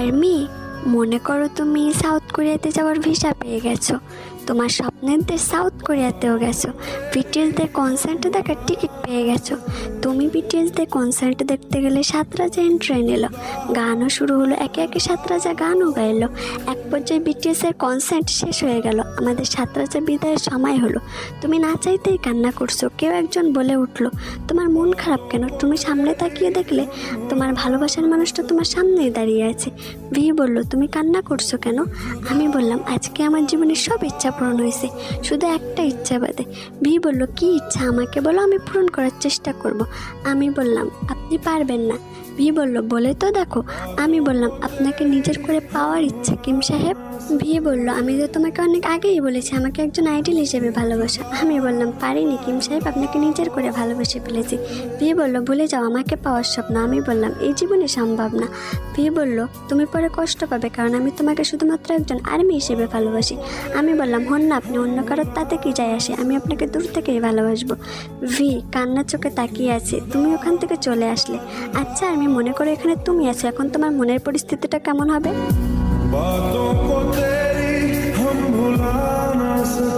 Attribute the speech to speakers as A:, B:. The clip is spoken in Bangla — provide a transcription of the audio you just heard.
A: আর্মি মনে করো তুমি সাউথ কোরিয়াতে যাওয়ার ভিসা পেয়ে গেছো। তোমার স্বপ্নের দেশ সাউথ কোরিয়াতেও গেছো। বিটিএসদের কনসার্ট দেখার টিকিট পেয়ে গেছো। তুমি বিটিএসদের কনসার্ট দেখতে গেলে সাত রাজা এন্ট্রেন এলো। গানও শুরু হলো, একে একে সাত রাজা গানও গাইলো। এক পর্যায়ে বিটিএসের কনসার্ট শেষ হয়ে গেল। আমাদের সাত রাজা বিদায়ের সময় হলো। তুমি না চাইতেই কান্না করছ, কেউ একজন বলে উঠল, তোমার মন খারাপ কেন? তুমি সামনে তাকিয়ে দেখলে তোমার ভালোবাসার মানুষটা তোমার সামনেই দাঁড়িয়ে আছে। ভি বলল, তুমি কান্না করছ কেন? আমি বললাম, আজকে আমার জীবনের সব ইচ্ছা পূরণ হয়েছে শুধু একটা ইচ্ছা বাদে। ভি বলল, কি ইচ্ছা? আমাকে বলো, আমি পূরণ করার চেষ্টা করব। আমি বললাম, আপনি পারবেন না। ভি বলল, বলে তো দেখো, আমি বললাম, আপনাকে নিজের করে পাওয়ার ইচ্ছা, কিম সাহেব? ভি বলল, আমি তো তোমাকে অনেক আগেই বলেছি, আমাকে একজন আইডল হিসেবে ভালোবাসা। আমি বললাম, পারিনি, কিম সাহেব, আপনাকে নিজের করে ভালোবেসে ফেলেছি। ভি বলল, ভুলে যাও, আমাকে পাওয়ার স্বপ্ন। আমি বললাম, এই জীবনে সম্ভব না। ভি বলল, তুমি পরে কষ্ট পাবে, কারণ আমি তোমাকে শুধুমাত্র একজন আর্মি হিসেবে ভালোবাসি। আমি বললাম, হন না আপনি, অন্য কারোর তাতে কি যায় আসে? আমি আপনাকে দূর থেকেই ভালোবাসবো। ভি কান্নার চোখে তাকিয়ে আছে, তুমি ওখান থেকে চলে আসলে। আচ্ছা আমি মনে করো এখানে তুমি আছো। এখন তোমার মনের পরিস্থিতিটা কেমন হবে?